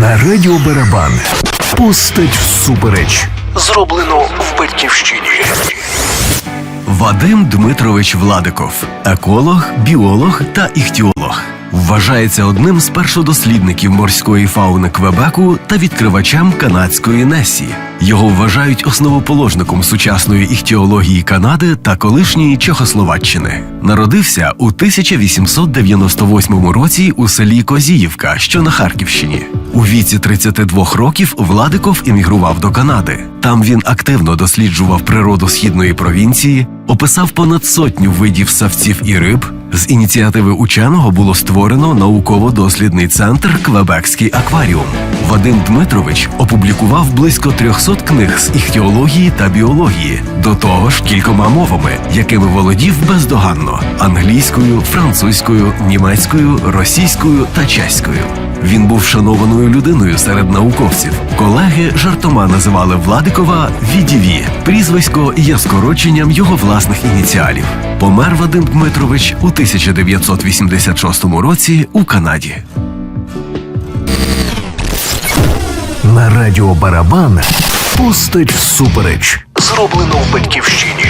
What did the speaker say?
На радіо Барабан пустить всупереч. Зроблено в батьківщині. Вадим Дмитрович Владиков, еколог, біолог та іхтіолог. Вважається одним з першодослідників морської фауни Квебеку та відкривачем канадської Несі. Його вважають основоположником сучасної іхтіології Канади та колишньої Чехословаччини. Народився у 1898 році у селі Козіївка, що на Харківщині. У віці 32 років Владиков іммігрував до Канади. Там він активно досліджував природу східної провінції, описав понад сотню видів савців і риб. З ініціативи ученого було створено науково-дослідний центр Квебекський акваріум. Вадим Дмитрович опублікував близько 300 книг з іхтіології та біології, до того ж кількома мовами, якими володів бездоганно: англійською, французькою, німецькою, російською та чеською. Він був шанованою людиною серед науковців. Колеги жартома називали Владикова Відіві. Прізвисько є скороченням його власних ініціалів. Помер Вадим Дмитрович у 1986 році у Канаді. На радіо Барабан пустить всупереч. Зроблено в батьківщині.